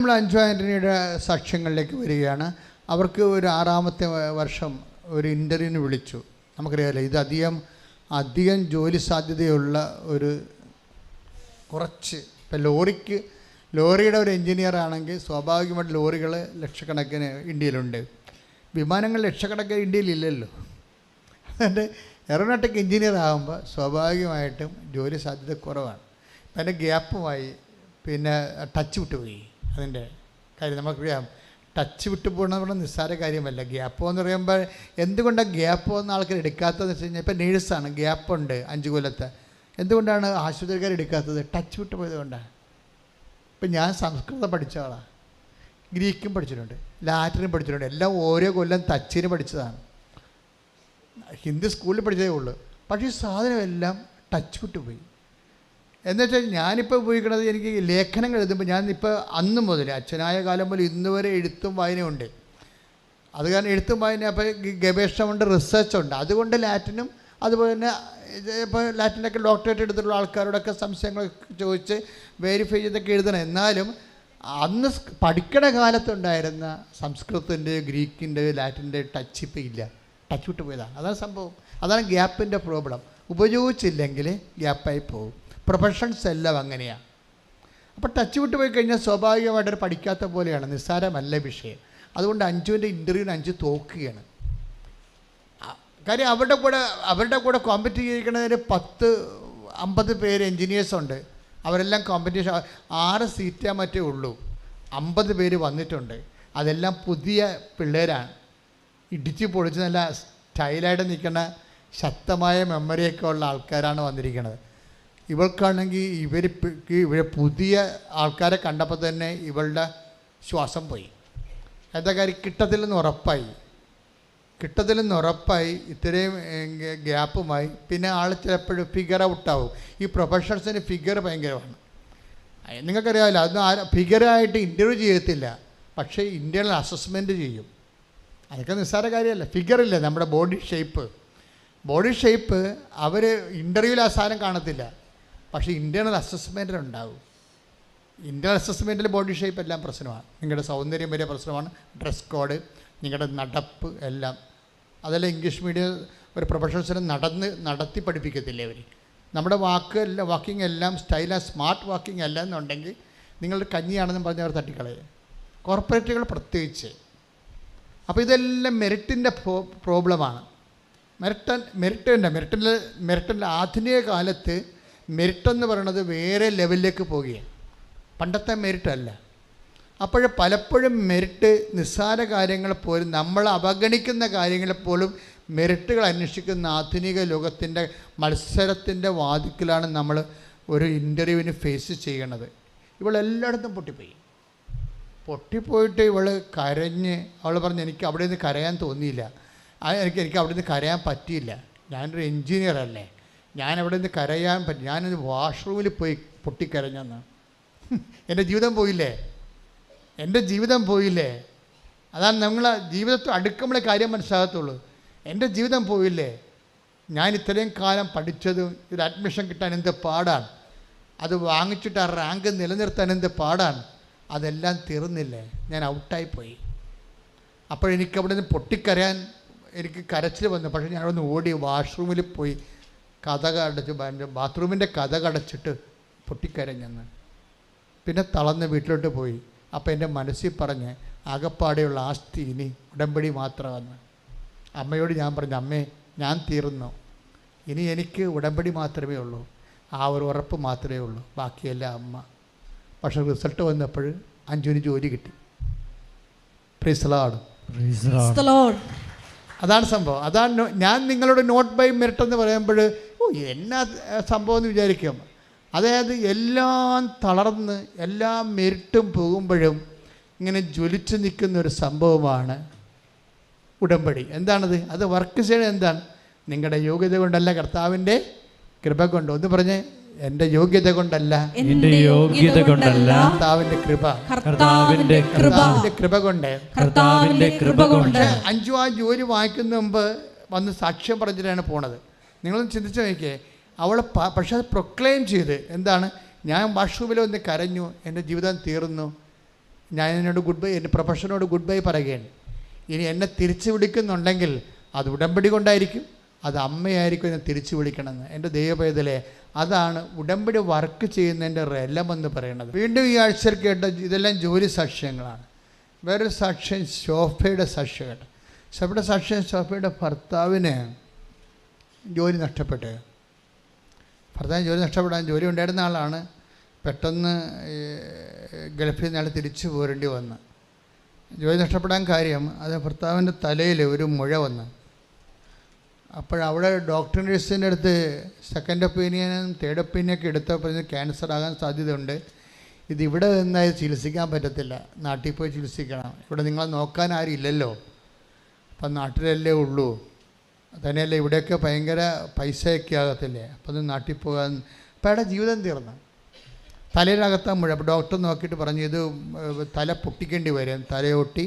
നമ്മൾ അഞ്ചു ആന്റണിയുടെ സാക്ഷ്യങ്ങളിലേക്ക് വരികയാണ്. അവർക്ക് ഒരു ആറാമത്തെ വർഷം ഒരു ഇന്റർവ്യൂവിന് വിളിച്ചു. നമുക്കറിയാമല്ലോ ഇത് അധികം അധികം ജോലി സാധ്യതയുള്ള ഒരു കുറച്ച് ഇപ്പം ലോറിക്ക് ലോറിയുടെ ഒരു എഞ്ചിനീയർ ആണെങ്കിൽ സ്വാഭാവികമായിട്ട് ലോറികൾ ലക്ഷക്കണക്കിന് ഇന്ത്യയിലുണ്ട്. വിമാനങ്ങൾ ലക്ഷക്കണക്കിന് ഇന്ത്യയിലില്ലല്ലോ. അതുകൊണ്ട് എയറോനോട്ടിക് എഞ്ചിനീയർ ആകുമ്പോൾ സ്വാഭാവികമായിട്ടും ജോലി സാധ്യത കുറവാണ്. പിന്നെ ഗ്യാപ്പുമായി പിന്നെ ടച്ച് വിട്ടുപോയി. അതിന്റെ കാര്യം നമുക്കറിയാം. ടച്ച് വിട്ടു പോകുന്നവരുടെ നിസ്സാര കാര്യമല്ല. ഗ്യാപ്പോ എന്ന് പറയുമ്പോൾ എന്തുകൊണ്ടാണ് ഗ്യാപ്പോ വന്ന ആൾക്കാർ എടുക്കാത്തതെന്ന് വെച്ച് കഴിഞ്ഞാൽ ഇപ്പം നേഴ്സാണ് ഗ്യാപ്പുണ്ട് അഞ്ച് കൊല്ലത്തെ. എന്തുകൊണ്ടാണ് ആശുപത്രിക്കാർ എടുക്കാത്തത്? ടച്ച് വിട്ടു പോയത് കൊണ്ടാണ് ഇപ്പം ഞാൻ സംസ്കൃതം പഠിച്ച ആളാണ് ഗ്രീക്കും പഠിച്ചിട്ടുണ്ട് ലാറ്റിനും പഠിച്ചിട്ടുണ്ട്. എല്ലാം ഓരോ കൊല്ലം തച്ചിന് പഠിച്ചതാണ്. ഹിന്ദി സ്കൂളിൽ പഠിച്ചതേ ഉള്ളൂ. പക്ഷേ ഈ സാധനമെല്ലാം ടച്ച് വിട്ടു പോയി. എന്നുവെച്ചാൽ ഞാനിപ്പോൾ ഉപയോഗിക്കുന്നത് എനിക്ക് ലേഖനങ്ങൾ എഴുതുമ്പോൾ ഞാനിപ്പോൾ അന്ന് മുതൽ അച്ഛനായ കാലം മുതൽ ഇന്ന് വരെ എഴുത്തും വായനയുണ്ട് അത് കാരണം എഴുത്തും വായന അപ്പോൾ ഗവേഷണമുണ്ട് റിസർച്ചുണ്ട് അതുകൊണ്ട് ലാറ്റിനും അതുപോലെ തന്നെ ഇപ്പോൾ ലാറ്റിനൊക്കെ ഡോക്ടറേറ്റ് എടുത്തിട്ടുള്ള ആൾക്കാരോടൊക്കെ സംശയങ്ങൾ ചോദിച്ച് വെരിഫൈ ചെയ്തൊക്കെ എഴുതണം. എന്നാലും അന്ന് പഠിക്കണ കാലത്തുണ്ടായിരുന്ന സംസ്കൃതത്തിന്റെ ഗ്രീക്കിന്റെ ലാറ്റിന്റെ ടച്ച് ഇപ്പോൾ ഇല്ല. ടച്ച് വിട്ട് പോയതാണ്. അതാണ് സംഭവം. അതാണ് ഗ്യാപ്പിന്റെ പ്രോബ്ലം ഉപയോഗിച്ചില്ലെങ്കിൽ ഗ്യാപ്പായി പോകും. പ്രൊഫഷൻസ് എല്ലാം അങ്ങനെയാണ് അപ്പോൾ ടച്ച് വിട്ട് പോയി കഴിഞ്ഞാൽ സ്വാഭാവികമായിട്ട് പഠിക്കാത്ത പോലെയാണ് നിസ്സാരമല്ല വിഷയം. അതുകൊണ്ട് അഞ്ചുവിന്റെ ഇന്റർവ്യൂവിന് അഞ്ച് തോക്കുകയാണ്. കാര്യം അവരുടെ കൂടെ അവരുടെ കൂടെ കോമ്പറ്റ് ചെയ്തിരിക്കുന്നതിന് പത്ത് അമ്പത് പേര് എൻജിനീയേഴ്സ് ഉണ്ട്. അവരെല്ലാം കോമ്പറ്റീഷൻ ആറ് സീറ്റാ മറ്റേ ഉള്ളൂ. അമ്പത് പേര് വന്നിട്ടുണ്ട്. അതെല്ലാം പുതിയ പിള്ളേരാണ്. ഇടിച്ച് പൊളിച്ച് നല്ല സ്റ്റൈലായിട്ട് നിൽക്കുന്ന ശക്തമായ മെമ്മറിയൊക്കെ ഉള്ള ആൾക്കാരാണ് വന്നിരിക്കുന്നത്. ഇവൾക്കാണെങ്കിൽ ഇവർ ഇവരെ പുതിയ ആൾക്കാരെ കണ്ടപ്പോൾ തന്നെ ഇവളുടെ ശ്വാസം പോയി. എന്താ കാര്യം? കിട്ടത്തില്ലെന്ന് ഉറപ്പായി. കിട്ടത്തില്ലെന്ന് ഉറപ്പായി. ഇത്രയും ഗ്യാപ്പുമായി. പിന്നെ ആൾ ചിലപ്പോഴും ഫിഗർ ഔട്ടാവും ഈ പ്രൊഫഷണൽസിന് ഫിഗർ ഭയങ്കരമാണ്. നിങ്ങൾക്കറിയാമല്ലോ അതൊന്നും ആരും ഫിഗറായിട്ട് ഇന്റർവ്യൂ ചെയ്യത്തില്ല. പക്ഷേ ഇന്റേണൽ അസസ്മെന്റ് ചെയ്യും. അതൊക്കെ നിസ്സാര കാര്യമല്ല. ഫിഗറില്ല നമ്മുടെ ബോഡി ഷേപ്പ് ബോഡി ഷേപ്പ് അവർ ഇന്റർവ്യൂവിൽ ആ സാധനം കാണത്തില്ല. പക്ഷേ ഇന്റേണൽ അസസ്മെന്റിലുണ്ടാവും ഇന്റേണൽ അസസ്മെന്റിൽ ബോഡി ഷേപ്പ് എല്ലാം പ്രശ്നമാണ്. നിങ്ങളുടെ സൗന്ദര്യം വലിയ പ്രശ്നമാണ്. ഡ്രസ് കോഡ് നിങ്ങളുടെ നടപ്പ് എല്ലാം. അതല്ല ഇംഗ്ലീഷ് മീഡിയം ഒരു പ്രൊഫഷണൽസിനെ നടന്ന് നടത്തി പഠിപ്പിക്കത്തില്ലേ അവർ നമ്മുടെ വാക്ക് എല്ലാം വാക്കിംഗ് എല്ലാം സ്റ്റൈലാണ് സ്മാർട്ട് വാക്കിംഗ് അല്ല എന്നുണ്ടെങ്കിൽ നിങ്ങളുടെ കഞ്ഞിയാണെന്നും പറഞ്ഞ് അവർ കോർപ്പറേറ്റുകൾ പ്രത്യേകിച്ച്. അപ്പോൾ ഇതെല്ലാം മെറിറ്റിന്റെ പ്രോബ്ലമാണ്. മെറിറ്റ് മെറിറ്റിന്റെ മെറിറ്റിന്റെ മെറിറ്റിന്റെ ആധുനിക കാലത്ത് മെറിറ്റ് എന്ന് പറയുന്നത് വേറെ ലെവലിലേക്ക് പോവുകയാണ്. പണ്ടത്തെ മെറിറ്റ് അല്ല അപ്പോൾ പലപ്പോഴും മെറിറ്റ് നിസ്സാര കാര്യങ്ങൾ പോലും നമ്മൾ അവഗണിക്കുന്ന കാര്യങ്ങൾ പോലും അന്വേഷിക്കുന്ന ആധുനിക ലോകത്തിന്റെ മത്സരത്തിന്റെ വാതിക്കലാണ് നമ്മൾ ഒരു ഇന്റർവ്യൂവിന് ഫേസ് ചെയ്യണത്. ഇവളെല്ലായിടത്തും പൊട്ടിപ്പോയി. പൊട്ടിപ്പോയിട്ട് ഇവൾ കരഞ്ഞ് അവൾ പറഞ്ഞു എനിക്ക് അവിടെ നിന്ന് കരയാൻ തോന്നിയില്ല. എനിക്ക് എനിക്ക് അവിടെ നിന്ന് കരയാൻ പറ്റിയില്ല. ഞാനൊരു എൻജിനീയർ അല്ലേ ഞാൻ അവിടെ നിന്ന് കരയാൻ പറ്റും ഞാനൊരു വാഷ്റൂമിൽ പോയി പൊട്ടിക്കരഞ്ഞെന്ന്. എന്റെ ജീവിതം പോയില്ലേ? എന്റെ ജീവിതം പോയില്ലേ? അതാണ് നമ്മൾ ജീവിതത്തിൽ അടുക്കുമ്പോഴേ കാര്യം മനസ്സിലാകത്തുള്ളൂ. എന്റെ ജീവിതം പോയില്ലേ? ഞാൻ ഇത്രയും കാലം പഠിച്ചതും ഒരു അഡ്മിഷൻ കിട്ടാൻ എന്ത് പാടാണ്? അത് വാങ്ങിച്ചിട്ട് ആ റാങ്ക് നിലനിർത്താൻ എന്ത് പാടാണ്? അതെല്ലാം തീർന്നില്ലേ? ഞാൻ ഔട്ടായിപ്പോയി അപ്പോഴെനിക്കവിടെ നിന്ന് പൊട്ടിക്കരയാൻ എനിക്ക് കരച്ചിൽ വന്നു. പക്ഷേ ഞാനൊന്ന് ഓടി വാഷ്റൂമിൽ പോയി. കഥ അടച്ച് ബാത്റൂമിന്റെ കഥ കടച്ചിട്ട് പൊട്ടിക്കരഞ്ഞെന്ന് പിന്നെ തളർന്ന് വീട്ടിലോട്ട് പോയി. അപ്പോൾ എന്റെ മനസ്സിൽ പറഞ്ഞ് അകപ്പാടെയുള്ള ആസ്തി ഇനി ഉടമ്പടി മാത്രമെന്ന് അമ്മയോട് ഞാൻ പറഞ്ഞു അമ്മേ ഞാൻ തീർന്നു. ഇനി എനിക്ക് ഉടമ്പടി മാത്രമേ ഉള്ളൂ. ആ ഒരു ഉറപ്പ് മാത്രമേ ഉള്ളൂ. ബാക്കിയെല്ലാം അമ്മ. പക്ഷേ റിസൾട്ട് വന്നപ്പോൾ അഞ്ചുവിന് ജോലി കിട്ടി. അതാണ് സംഭവം. അതാണ് ഞാൻ നിങ്ങളോട് നോട്ട് ബൈ മെറിറ്റ് എന്ന് പറയുമ്പോൾ എന്നാ സംഭവം എന്ന് വിചാരിക്കും. അതായത് എല്ലാം തളർന്ന് എല്ലാം മെരിട്ടും പോകുമ്പോഴും ഇങ്ങനെ ജ്വലിച്ചു നിൽക്കുന്ന ഒരു സംഭവമാണ് ഉടമ്പടി. എന്താണത്? അത് വർക്ക് ചെയ്യണത് എന്താണ്? നിങ്ങളുടെ യോഗ്യത കൊണ്ടല്ല കർത്താവിന്റെ കൃപ കൊണ്ട്. ഒന്ന് പറഞ്ഞ് എന്റെ യോഗ്യത കൊണ്ടല്ല. എന്റെ യോഗ്യത കൊണ്ടല്ല. കർത്താവിന്റെ കൃപ. കർത്താവിന്റെ കൃപ. കൃപ കൊണ്ട്. കർത്താവിന്റെ കൃപ കൊണ്ട്. അഞ്ചു ആ ജോലി വാങ്ങിക്കുന്ന മുമ്പ് വന്ന് സാക്ഷ്യം പറഞ്ഞിട്ടാണ് പോണത്. നിങ്ങളൊന്ന് ചിന്തിച്ച് നോക്കിയേ. അവൾ പക്ഷെ അത് പ്രൊക്ലെയിം ചെയ്ത് എന്താണ്? ഞാൻ വാഷ്റൂമിൽ ഒന്ന് കരഞ്ഞു എന്റെ ജീവിതം തീർന്നു. ഞാൻ എന്നോട് ഗുഡ് ബൈ എന്റെ പ്രൊഫഷനോട് ഗുഡ് ബൈ പറയുകയാണ്. ഇനി എന്നെ തിരിച്ചു വിളിക്കുന്നുണ്ടെങ്കിൽ അത് ഉടമ്പടി കൊണ്ടായിരിക്കും അത് അമ്മയായിരിക്കും എന്നെ തിരിച്ചു വിളിക്കണമെന്ന്. എന്റെ ദൈവപേതലെ അതാണ് ഉടമ്പടി വർക്ക് ചെയ്യുന്നതിന്റെ റെലമെന്ന് പറയുന്നത്. വീണ്ടും ഈ ആഴ്ചയിൽ കേട്ട ഇതെല്ലാം ജോലി സാക്ഷ്യങ്ങളാണ്. വേറൊരു സാക്ഷ്യം ശോഭയുടെ സാക്ഷ്യം കേട്ടോ ശോഭയുടെ സാക്ഷ്യം ശോഭയുടെ ഭർത്താവിന് ജോലി നഷ്ടപ്പെട്ടു. ഭർത്താവിന് ജോലി നഷ്ടപ്പെടാൻ ജോലി ഉണ്ടായിരുന്ന ആളാണ്. പെട്ടെന്ന് ഗൾഫിൽ നിന്നാൾ തിരിച്ചു പോരേണ്ടി വന്ന്. ജോലി നഷ്ടപ്പെടാൻ കാര്യം അത് ഭർത്താവിന്റെ തലയിൽ ഒരു മുഴ വന്ന്. അപ്പോഴവിടെ ഡോക്ടർ നഴ്സിന്റെ അടുത്ത് സെക്കൻഡ് ഒപ്പീനിയനും തേർഡ് ഒപ്പീനിയൊക്കെ എടുത്തപ്പോൾ ഇത് ക്യാൻസർ ആകാൻ സാധ്യതയുണ്ട്. ഇത് ഇവിടെ നിന്നായി ചികിത്സിക്കാൻ പറ്റത്തില്ല. നാട്ടിൽ പോയി ചികിത്സിക്കണം. ഇവിടെ നിങ്ങളെ നോക്കാൻ ആരും ഇല്ലല്ലോ. അപ്പം നാട്ടിലല്ലേ ഉള്ളൂ. തന്നെയല്ല ഇവിടെയൊക്കെ ഭയങ്കര പൈസയൊക്കെ ആകത്തില്ലേ അപ്പം അത് നാട്ടിൽ പോകാൻ അപ്പം അയാളുടെ ജീവിതം തീർന്നു? തലയിലകത്താൻ മുഴ അപ്പോൾ ഡോക്ടർ നോക്കിയിട്ട് പറഞ്ഞു ഇത് തല പൊട്ടിക്കേണ്ടി വരും തലയൊട്ടി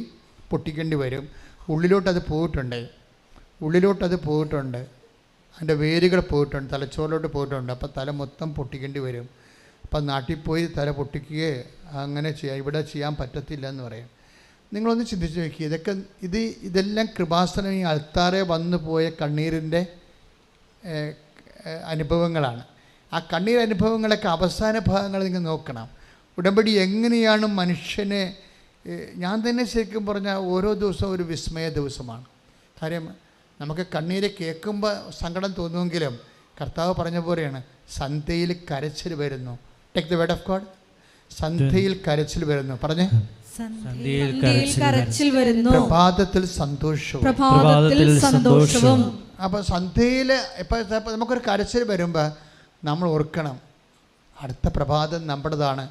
പൊട്ടിക്കേണ്ടി വരും. ഉള്ളിലോട്ട് അത് പോയിട്ടുണ്ട്. ഉള്ളിലോട്ട് അത് പോയിട്ടുണ്ട്. അതിന്റെ വേരുകൾ പോയിട്ടുണ്ട് തലച്ചോറിലോട്ട് പോയിട്ടുണ്ട്. അപ്പോൾ തല മൊത്തം പൊട്ടിക്കേണ്ടി വരും. അപ്പം നാട്ടിൽ പോയി തല പൊട്ടിക്കുകയോ അങ്ങനെ ചെയ്യാം ഇവിടെ ചെയ്യാൻ പറ്റത്തില്ല എന്ന് പറയും. നിങ്ങളൊന്ന് ചിന്തിച്ച് നോക്കി ഇതൊക്കെ ഇത് ഇതെല്ലാം കൃപാസനം ഈ അൾത്താറെ വന്നു പോയ കണ്ണീരിന്റെ അനുഭവങ്ങളാണ്. ആ കണ്ണീർ അനുഭവങ്ങളൊക്കെ അവസാന ഭാഗങ്ങൾ നിങ്ങൾ നോക്കണം. ഉടമ്പടി എങ്ങനെയാണ് മനുഷ്യനെ ഞാൻ തന്നെ ശരിക്കും പറഞ്ഞാൽ ഓരോ ദിവസവും ഒരു വിസ്മയ ദിവസമാണ്. കാര്യം നമുക്ക് കണ്ണീര് കേൾക്കുമ്പോൾ സങ്കടം തോന്നുമെങ്കിലും കർത്താവ് പറഞ്ഞ പോലെയാണ് സന്ധ്യയിൽ കരച്ചിൽ വരുന്നു. Take the word of God സന്ധ്യയിൽ കരച്ചിൽ വരുന്നു. പറഞ്ഞേ? കരച്ചിൽ വരുന്നു. പ്രഭാതത്തിൽ സന്തോഷവും. പ്രഭാതത്തിൽ സന്തോഷവും. അപ്പോൾ സന്ധ്യയിൽ ഇപ്പൊ നമുക്കൊരു കരച്ചിൽ വരുമ്പോൾ നമ്മൾ ഓർക്കണം അടുത്ത പ്രഭാതം നമ്മുടേതാണ്.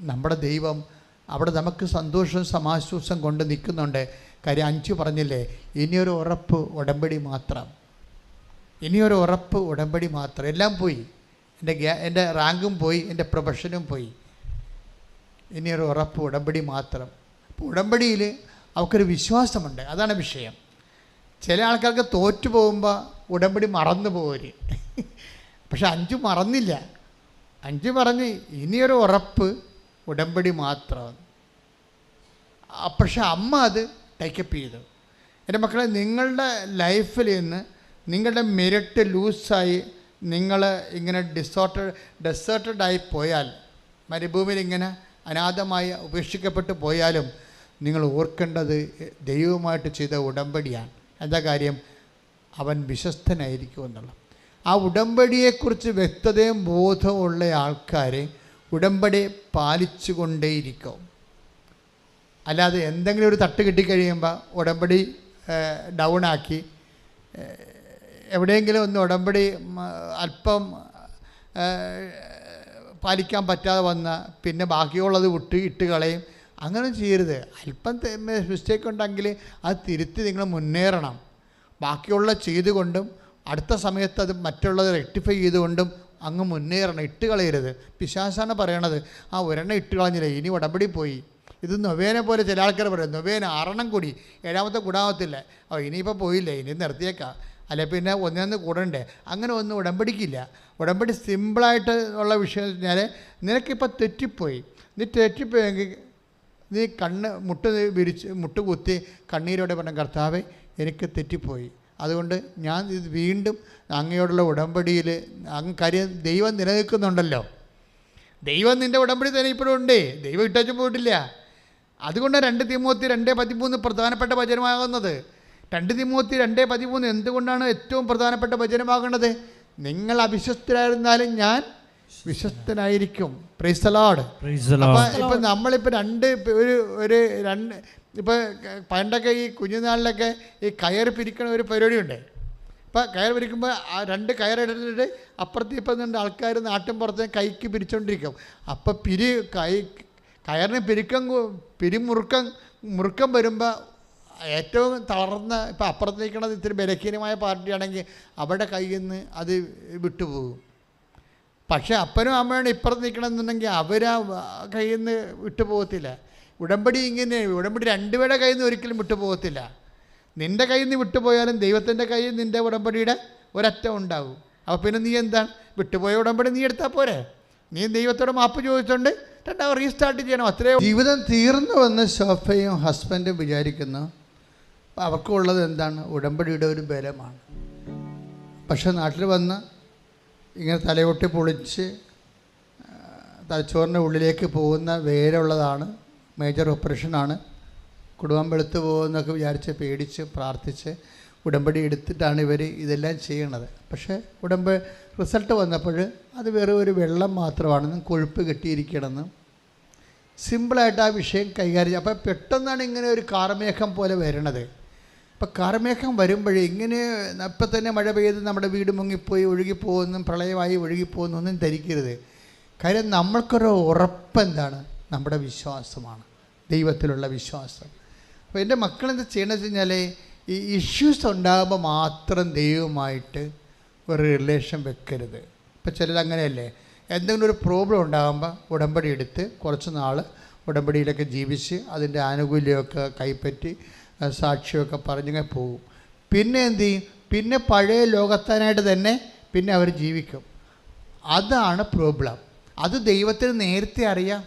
നമ്മുടെ ദൈവം അവിടെ നമുക്ക് സന്തോഷവും സമാശ്വാസം കൊണ്ട് നിൽക്കുന്നുണ്ട്. കാര്യം അഞ്ചു പറഞ്ഞില്ലേ ഇനിയൊരു ഉറപ്പ് ഉടമ്പടി മാത്രം. ഇനിയൊരു ഉറപ്പ് ഉടമ്പടി മാത്രം. എല്ലാം പോയി. എന്റെ ഗ്യാ എന്റെ റാങ്കും പോയി എന്റെ പ്രൊഫഷനും പോയി. ഇനിയൊരു ഉറപ്പ് ഉടമ്പടി മാത്രം. അപ്പോൾ ഉടമ്പടിയിൽ അവർക്കൊരു വിശ്വാസമുണ്ട്. അതാണ് വിഷയം. ചില ആൾക്കാർക്ക് തോറ്റു പോകുമ്പോൾ ഉടമ്പടി മറന്നു പോര് പക്ഷെ അഞ്ചു മറന്നില്ല. അഞ്ചു പറഞ്ഞ് ഇനിയൊരു ഉറപ്പ് ഉടമ്പടി മാത്രം. പക്ഷെ അമ്മ അത് ടേക്കപ്പ് ചെയ്തു. എന്റെ മക്കളെ നിങ്ങളുടെ ലൈഫിൽ നിന്ന് നിങ്ങളുടെ മെരിട്ട് ലൂസായി നിങ്ങൾ ഇങ്ങനെ ഡിസോർട്ടഡ് ഡെസേർട്ടഡായി പോയാൽ മരുഭൂമിയിൽ ഇങ്ങനെ അനാഥമായി ഉപേക്ഷിക്കപ്പെട്ടു പോയാലും നിങ്ങൾ ഓർക്കേണ്ടത് ദൈവവുമായിട്ട് ചെയ്ത ഉടമ്പടിയാണ്. എന്താ കാര്യം? അവൻ വിശ്വസ്തനായിരിക്കും എന്നുള്ളത്. ആ ഉടമ്പടിയെക്കുറിച്ച് വ്യക്തതയും ബോധവും ഉള്ള ആൾക്കാർ ഉടമ്പടി പാലിച്ചു കൊണ്ടേയിരിക്കും അല്ലാതെ എന്തെങ്കിലും ഒരു തട്ട് കിട്ടിക്കഴിയുമ്പോൾ ഉടമ്പടി ഡൗൺ ആക്കി എവിടെയെങ്കിലും ഒന്ന് ഉടമ്പടി അല്പം പാലിക്കാൻ പറ്റാതെ വന്ന പിന്നെ ബാക്കിയുള്ളത് വിട്ട് ഇട്ട് കളയും. അങ്ങനെ ചെയ്യരുത്. അല്പം മിസ്റ്റേക്ക് ഉണ്ടെങ്കിൽ അത് തിരുത്തി നിങ്ങൾ മുന്നേറണം. ബാക്കിയുള്ള ചെയ്തുകൊണ്ടും അടുത്ത സമയത്ത് അത് മറ്റുള്ളത് റെക്ടിഫൈ ചെയ്തുകൊണ്ടും അങ്ങ് മുന്നേറണം. ഇട്ട് കളയരുത്. പിശാസാണ് പറയണത്. ആ ഒരെണ്ണം ഇട്ട് കളഞ്ഞില്ല? ഇനി ഉടമ്പടി പോയി. ഇത് നൊവേനെ പോലെ ചില ആൾക്കാർ പറയും നൊവേന ആറെണ്ണം കൂടി. ഏഴാമത്തെ കൂടാവത്തില്ല. ഓ ഇനിയിപ്പോൾ പോയില്ലേ? ഇനി നിർത്തിയേക്കാം. അല്ലെ? പിന്നെ ഒന്നിനൊന്ന് കൂടണ്ടേ? അങ്ങനെ ഒന്നും ഉടമ്പടിക്കില്ല. ഉടമ്പടി സിമ്പിളായിട്ട് ഉള്ള വിഷയം എന്ന് വെച്ചാൽ നിനക്കിപ്പോൾ തെറ്റിപ്പോയി. നീ തെറ്റിപ്പോയെങ്കിൽ നീ കണ്ണ് മുട്ട് വിരിച്ച് മുട്ട് കുത്തി കണ്ണീരോടെ പറഞ്ഞ കർത്താവെ എനിക്ക് തെറ്റിപ്പോയി. അതുകൊണ്ട് ഞാൻ ഇത് വീണ്ടും അങ്ങയോടുള്ള ഉടമ്പടിയിൽ അങ്ങ് കാര്യം ദൈവം നിലനിൽക്കുന്നുണ്ടല്ലോ. ദൈവം നിന്റെ ഉടമ്പടി തന്നെ ഇപ്പോഴും ഉണ്ട്. ദൈവം ഇട്ടു പോയിട്ടില്ല. അതുകൊണ്ട് രണ്ട് തിമൂത്തി രണ്ടേ പതിമൂന്ന് പ്രധാനപ്പെട്ട വചനമാകുന്നത്. രണ്ട് തിമൂത്തി രണ്ടേ പതിമൂന്ന് എന്തുകൊണ്ടാണ് ഏറ്റവും പ്രധാനപ്പെട്ട വചനമാകുന്നത് നിങ്ങൾ അവിശ്വസ്തരായിരുന്നാലും ഞാൻ വിശ്വസ്തനായിരിക്കും. അപ്പൊ Lord. ഇപ്പൊ നമ്മളിപ്പോ രണ്ട് ഒരു ഒരു രണ്ട് ഇപ്പൊ പണ്ടൊക്കെ ഈ കുഞ്ഞുനാളിലൊക്കെ ഈ കയർ പിരിക്കണ ഒരു പരിപാടിയുണ്ട്. ഇപ്പൊ കയർ പിരിക്കുമ്പോൾ ആ രണ്ട് കയറെടുത്തിട്ട് അപ്പുറത്ത് ഇപ്പം രണ്ട് ആൾക്കാർ നാട്ടിൻ പുറത്ത് കൈക്ക് പിരിച്ചോണ്ടിരിക്കും. അപ്പൊ പിരി കൈ കയറിന് പിരിക്കം പിരിമുറുക്കം മുറുക്കം വരുമ്പോൾ ഏറ്റവും തളർന്ന ഇപ്പം അപ്പുറത്തേക്കുള്ളത് ഇത്തിരി ബലഹീനമായ പാർട്ടിയാണെങ്കിൽ അവരുടെ കയ്യിൽ നിന്ന് അത് വിട്ടുപോകും. പക്ഷേ അപ്പനും അമ്മയാണ് ഇപ്പുറത്ത് നിൽക്കണമെന്നുണ്ടെങ്കിൽ അവരാ കയ്യിൽ നിന്ന് വിട്ടുപോകത്തില്ല. ഉടമ്പടി ഇങ്ങനെ ഉടമ്പടി രണ്ടുപേരുടെ കയ്യിൽ നിന്ന് ഒരിക്കലും വിട്ടുപോകത്തില്ല. നിന്റെ കയ്യിൽ നിന്ന് വിട്ടുപോയാലും ദൈവത്തിന്റെ കയ്യിൽ നിന്റെ ഉടമ്പടിയുടെ ഒരറ്റം ഉണ്ടാവും. അപ്പോൾ പിന്നെ നീ എന്താണ് വിട്ടുപോയ ഉടമ്പടി നീ എടുത്താൽ പോരെ? നീ ദൈവത്തോട് മാപ്പ് ചോദിച്ചുകൊണ്ട് രണ്ടാമത് റീസ്റ്റാർട്ട് ചെയ്യണം. അത്രയും ജീവിതം തീർന്നു തീർന്നുവെന്ന് സോഫയും ഹസ്ബൻഡും വിചാരിക്കുന്നു. അവർക്കുള്ളത് എന്താണ്? ഉടമ്പടിയുടെ ഒരു ബലമാണ്. പക്ഷെ നാട്ടിൽ വന്ന് ഇങ്ങനെ തലയൊട്ടി പൊളിച്ച് തലച്ചോറിന്റെ ഉള്ളിലേക്ക് പോകുന്ന വേരുള്ളതാണ്. മേജർ ഓപ്പറേഷനാണ്. കുടുംബം വെളുത്ത് പോകുന്നൊക്കെ വിചാരിച്ച് പേടിച്ച് പ്രാർത്ഥിച്ച് ഉടമ്പടി എടുത്തിട്ടാണ് ഇവർ ഇതെല്ലാം ചെയ്യണത്. പക്ഷേ ഉടമ്പ റിസൾട്ട് വന്നപ്പോൾ അത് വെറും ഒരു വെള്ളം മാത്രമാണെന്നും കൊഴുപ്പ് കെട്ടിയിരിക്കണമെന്നും സിമ്പിളായിട്ട് ആ വിഷയം കൈകാര്യം അപ്പോൾ പെട്ടെന്നാണ് ഇങ്ങനെ ഒരു കാർമേഘം പോലെ വരണത്. അപ്പോൾ കാർമേഘം വരുമ്പോഴേ ഇങ്ങനെ ഇപ്പം തന്നെ മഴ പെയ്ത് നമ്മുടെ വീട് മുങ്ങിപ്പോയി ഒഴുകിപ്പോകുന്നു പ്രളയമായി ഒഴുകിപ്പോകുന്നു ഒന്നും ധരിക്കരുത്. കാര്യം നമ്മൾക്കൊരു ഉറപ്പെന്താണ് നമ്മുടെ വിശ്വാസമാണ്. ദൈവത്തിലുള്ള വിശ്വാസം. അപ്പോൾ എന്റെ മക്കളെന്ത് ചെയ്യണമെന്ന് വെച്ച് ഈ ഇഷ്യൂസ് ഉണ്ടാകുമ്പോൾ മാത്രം ദൈവമായിട്ട് ഒരു റിലേഷൻ വെക്കരുത്. ഇപ്പം ചിലത് അങ്ങനെയല്ലേ? എന്തെങ്കിലും ഒരു പ്രോബ്ലം ഉണ്ടാകുമ്പോൾ ഉടമ്പടി എടുത്ത് കുറച്ച് നാൾ ഉടമ്പടിയിലൊക്കെ ജീവിച്ച് അതിന്റെ ആനുകൂല്യമൊക്കെ കൈപ്പറ്റി സാക്ഷ്യമൊക്കെ പറഞ്ഞങ്ങനെ പോകും പിന്നെ എന്ത് ചെയ്യും? പിന്നെ പഴയ ലോകത്താനായിട്ട് തന്നെ പിന്നെ അവർ ജീവിക്കും. അതാണ് പ്രോബ്ലം. അത് ദൈവത്തിന് നേരത്തെ അറിയാം.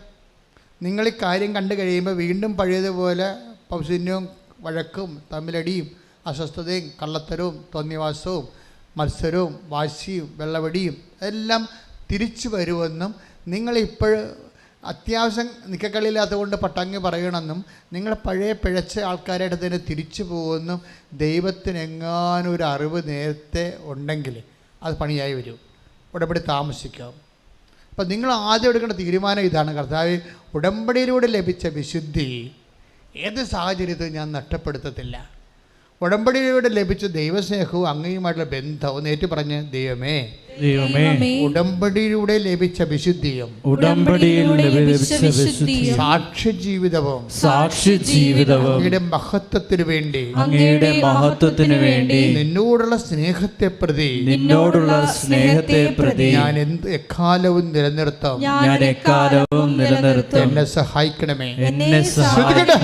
നിങ്ങൾ ഈ കാര്യം കണ്ടു കഴിയുമ്പോൾ വീണ്ടും പഴയതുപോലെ പൗസന്യവും വഴക്കും തമ്മിലടിയും അസ്വസ്ഥതയും കള്ളത്തരവും തോന്നിവാസവും മത്സരവും വാശിയും വെള്ളവടിയും എല്ലാം തിരിച്ചു വരുമെന്നും നിങ്ങളിപ്പോൾ അത്യാവശ്യം നിക്കക്കളിയില്ലാത്തതുകൊണ്ട് പട്ടങ്ങ് പറയണമെന്നും നിങ്ങൾ പഴയ പിഴച്ച ആൾക്കാരായിട്ട് തന്നെ തിരിച്ചു പോകുമെന്നും ദൈവത്തിന് എങ്ങാനും ഒരു അറിവ് നേരത്തെ ഉണ്ടെങ്കിൽ അത് പണിയായി വരും. ഉടമ്പടി താമസിക്കാം. അപ്പം നിങ്ങൾ ആദ്യം എടുക്കേണ്ട തീരുമാനം ഇതാണ്. കർത്താവ് ഉടമ്പടിയിലൂടെ ലഭിച്ച വിശുദ്ധി ഏത് സാഹചര്യത്തിലും ഞാൻ നഷ്ടപ്പെടുത്തത്തില്ല. ഉടമ്പടിയിലൂടെ ലഭിച്ച ദൈവസ്നേഹവും അങ്ങയുമായിട്ടുള്ള ബന്ധവും നേറ്റു പറഞ്ഞ് ദൈവമേ ദൈവമേ ഉടമ്പടിയിലൂടെ ലഭിച്ച വിശുദ്ധിയും ഉടമ്പടിയിലൂടെ ലഭിച്ച വിശുദ്ധിയും സാക്ഷ്യ ജീവിതവും സാക്ഷി ജീവിതവും അങ്ങയുടെ മഹത്വത്തിനു വേണ്ടി അങ്ങയുടെ മഹത്വത്തിനു വേണ്ടി നിന്നോടുള്ള സ്നേഹത്തെ പ്രതി നിന്നോടുള്ള സ്നേഹത്തെ പ്രതി ഞാൻ എന്ത് എക്കാലവും നിലനിർത്താം. ഞാൻ എക്കാലവും നിലനിർത്തും. എന്നെ സഹായിക്കണമേ. എന്നെ ശ്രദ്ധിക്കട്ടെ,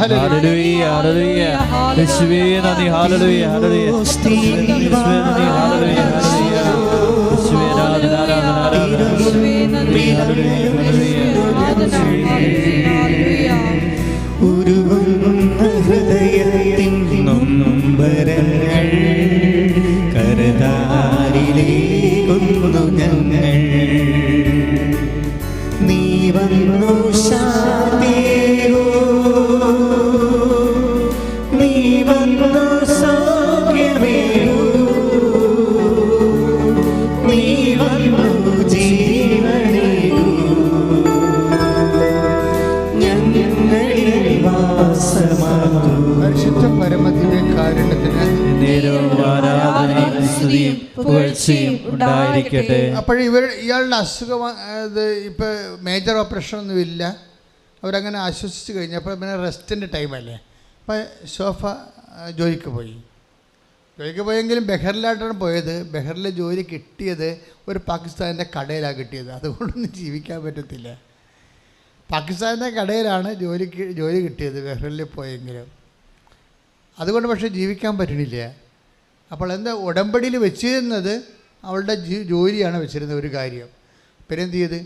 ഉരുകുന്ന ഹൃദയത്തിൻ നൊമ്പരങ്ങൾ കരതാരിലേക്കുന്നു ഞങ്ങൾ നീ വന്നു ശാന്തിയേകൂ. ഉണ്ടായിരിക്കട്ടെ. അപ്പോൾ ഇവർ ഇയാളുടെ അസുഖം ഇത് ഇപ്പോൾ മേജർ ഓപ്പറേഷൻ ഒന്നും ഇല്ല. അവരങ്ങനെ ആശ്വസിച്ച് കഴിഞ്ഞപ്പോൾ പിന്നെ റെസ്റ്റിന്റെ ടൈമല്ലേ അപ്പോൾ സോഫ ജോലിക്ക് പോയി. ജോലിക്ക് പോയെങ്കിലും ബെഹറിലായിട്ടാണ് പോയത്. ബെഹറിലെ ജോലി കിട്ടിയത് ഒരു പാകിസ്ഥാനിന്റെ കടയിലാണ് കിട്ടിയത്. അതുകൊണ്ടൊന്നും ജീവിക്കാൻ പറ്റത്തില്ല. പാകിസ്ഥാനിന്റെ കടയിലാണ് ജോലി ജോലി കിട്ടിയത് ബെഹ്റിൽ പോയെങ്കിലും. അതുകൊണ്ട് പക്ഷേ ജീവിക്കാൻ പറ്റണില്ല. അപ്പോൾ എന്താ ഉടമ്പടിയിൽ വെച്ചിരുന്നത് അവളുടെ ജോലിയാണ് വെച്ചിരുന്ന ഒരു കാര്യം. പിന്നെ എന്ത് ചെയ്ത്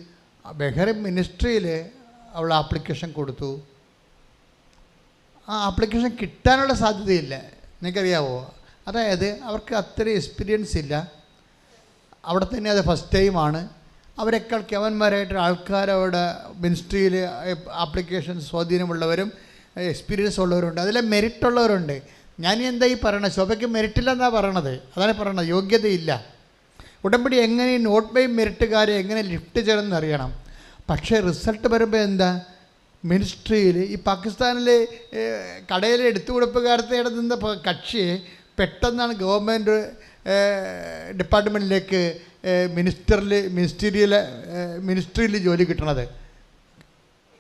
ബെഹ്റ മിനിസ്ട്രിയിൽ അവൾ ആപ്ലിക്കേഷൻ കൊടുത്തു. ആ ആപ്ലിക്കേഷൻ കിട്ടാനുള്ള സാധ്യതയില്ല. നിങ്ങൾക്കറിയാവോ? അതായത് അവർക്ക് അത്രയും എക്സ്പീരിയൻസ് ഇല്ല. അവിടെ തന്നെ അത് ഫസ്റ്റ് ടൈമാണ് അവരെക്കാൾ കെവന്മാരായിട്ട് ആൾക്കാർ അവിടെ മിനിസ്ട്രിയിൽ ആപ്ലിക്കേഷൻ സ്വാധീനമുള്ളവരും എക്സ്പീരിയൻസ് ഉള്ളവരുണ്ട്. അതിലെ മെറിറ്റ് ഉള്ളവരുണ്ട്. ഞാൻ എന്താ ഈ പറയണത് ശോഭയ്ക്ക് മെറിറ്റ് ഇല്ലെന്നാണ് പറയണത്. അതാണ് പറയണത്. യോഗ്യതയില്ല. ഉടമ്പടി എങ്ങനെ നോട്ട് ബൈ മെറിറ്റുകാരെ എങ്ങനെ ലിഫ്റ്റ് ചെയ്യണമെന്ന് അറിയണം. പക്ഷേ റിസൾട്ട് വരുമ്പോൾ എന്താ? മിനിസ്ട്രിയിൽ ഈ പാകിസ്ഥാനിലെ കടയിലെ എടുത്തുകൊടുപ്പുകാരത്തെ നിന്ന കക്ഷിയെ പെട്ടെന്നാണ് ഗവൺമെന്റ് ഡിപ്പാർട്ട്മെന്റിലേക്ക് മിനിസ്റ്ററിൽ മിനിസ്റ്റീരിയൽ മിനിസ്ട്രിയിൽ ജോലി കിട്ടണത്.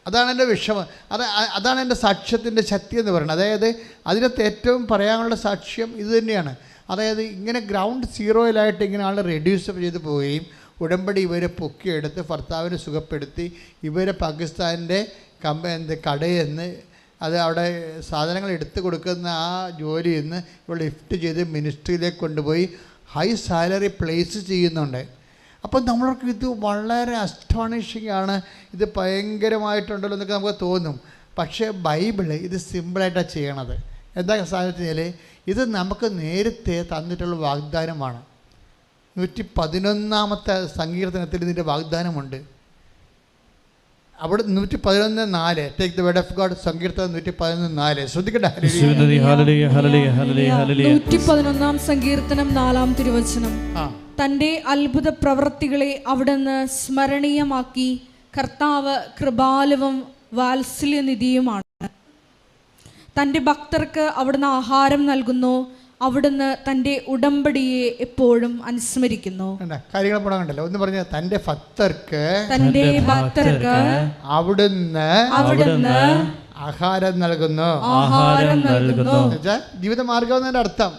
അതാണ് എന്റെ വിഷമം. അത് അതാണ് എന്റെ സാക്ഷ്യത്തിന്റെ ശക്തി എന്ന് പറയുന്നത്. അതായത് അതിനകത്ത് ഏറ്റവും പറയാനുള്ള സാക്ഷ്യം ഇത് തന്നെയാണ്. അതായത് ഇങ്ങനെ ഗ്രൗണ്ട് സീറോയിലായിട്ട് ഇങ്ങനെ ആൾ റെഡ്യൂസ് ചെയ്ത് പോവുകയും ഉടമ്പടി ഇവരെ പൊക്കിയെടുത്ത് ഭർത്താവിനെ സുഖപ്പെടുത്തി ഇവരെ പാകിസ്ഥാനിന്റെ കമ്പ എന്ത് കടയിൽ നിന്ന് അത് അവിടെ സാധനങ്ങൾ എടുത്തു കൊടുക്കുന്ന ആ ജോലിയിൽ നിന്ന് ഇവൾ ലിഫ്റ്റ് ചെയ്ത് മിനിസ്ട്രിയിലേക്ക് കൊണ്ടുപോയി ഹൈ സാലറി പ്ലേസ് ചെയ്യുന്നുണ്ട്. അപ്പം നമ്മൾക്ക് ഇത് വളരെ അസ്റ്റോണിഷിംഗ് ആണ്. ഇത് ഭയങ്കരമായിട്ടുണ്ടല്ലോ എന്നൊക്കെ നമുക്ക് തോന്നും. പക്ഷേ ബൈബിൾ ഇത് സിമ്പിളായിട്ടാണ് ചെയ്യണത്. എന്താ സാഹചര്യത്തിൽ ഇത് നമുക്ക് നേരത്തെ തന്നിട്ടുള്ള വാഗ്ദാനമാണ്. നൂറ്റി പതിനൊന്നാമത്തെ സങ്കീർത്തനത്തിൽ ഇതിന്റെ വാഗ്ദാനമുണ്ട്. അവിടെ നൂറ്റി പതിനൊന്ന് നാല് take the word of God സങ്കീർത്തനം നൂറ്റി പതിനൊന്ന് നാല് നൂറ്റി പതിനൊന്നാം സങ്കീർത്തനം നാലാം തിരുവചനം. തന്റെ അത്ഭുത പ്രവൃത്തികളെ അവിടുന്ന് സ്മരണീയമാക്കി കർത്താവ് കൃപാലവും വാത്സല്യനിധിയുമാണ്. തന്റെ ഭക്തർക്ക് അവിടുന്ന് ആഹാരം നൽകുന്നു. അവിടുന്ന് തന്റെ ഉടമ്പടിയെ എപ്പോഴും അനുസ്മരിക്കുന്നു. കണ്ട കാര്യങ്ങൾ പടം കണ്ടല്ലോ. ഒന്ന് പറഞ്ഞ തന്റെ ഭക്തർക്ക് തന്റെ ഭക്തർക്ക് അവിടുന്ന് അവിടുന്ന് ആഹാരം നൽകുന്നു. ആഹാരം നൽകുന്നു. ജീവിത മാർഗം എന്നതിന്റെ അർത്ഥം.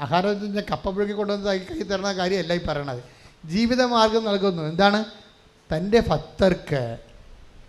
ആഹാരം കപ്പ പുഴുക്കി കൊണ്ടുവന്ന് കൈ കൈ തരുന്ന കാര്യമല്ല ഈ പറയണത്. ജീവിതമാർഗം നൽകുന്നു. എന്താണ്? തന്റെ ഭക്തർക്ക്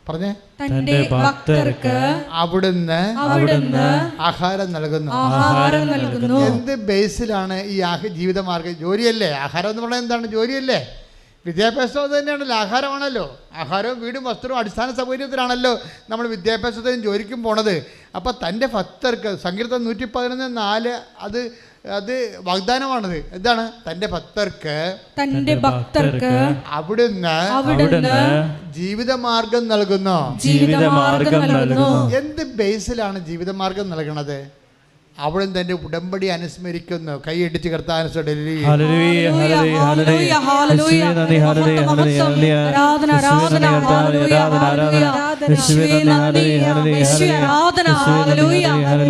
പറഞ്ഞേ? തന്റെ ഭക്തർക്ക് അവിടുന്ന് അവിടുന്ന് ആഹാരം നൽകുന്നു. ആഹാരം നൽകുന്നു. എന്ത് ബേസിലാണ് ഈ ആഹ ജീവിതമാർഗം? ജോലിയല്ലേ? ആഹാരം എന്ന് പറഞ്ഞാൽ എന്താണ്? ജോലിയല്ലേ? വിദ്യാഭ്യാസം അത് തന്നെയാണല്ലോ. ആഹാരമാണല്ലോ. ആഹാരവും വീടും വസ്ത്രവും അടിസ്ഥാന സൗകര്യത്തിലാണല്ലോ നമ്മൾ വിദ്യാഭ്യാസത്തിനും ജോലിക്കും പോണത്. അപ്പോൾ തന്റെ ഭക്തർക്ക് സങ്കീർത്തം നൂറ്റി പതിനൊന്ന് നാല് അത് അത് വാഗ്ദാനമാണത്. എന്താണ്? തന്റെ ഭക്തർക്ക് തന്റെ ഭക്തർക്ക് അവിടുന്ന് അവിടുന്ന് ജീവിതമാർഗം നൽകുന്നു. ജീവിതമാർഗം നൽകുന്നു. എന്ത് ബേസിലാണ് ജീവിതമാർഗം നൽകണത്? അവിടുന്ന് തന്നെ ഉടമ്പടി അനുസ്മരിക്കുന്നു. കൈയടിച്ച്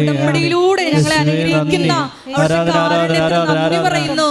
ഉടമ്പടിയിലൂടെ ഞങ്ങളെ അനുഗ്രഹിക്കുന്ന പറയുന്നു.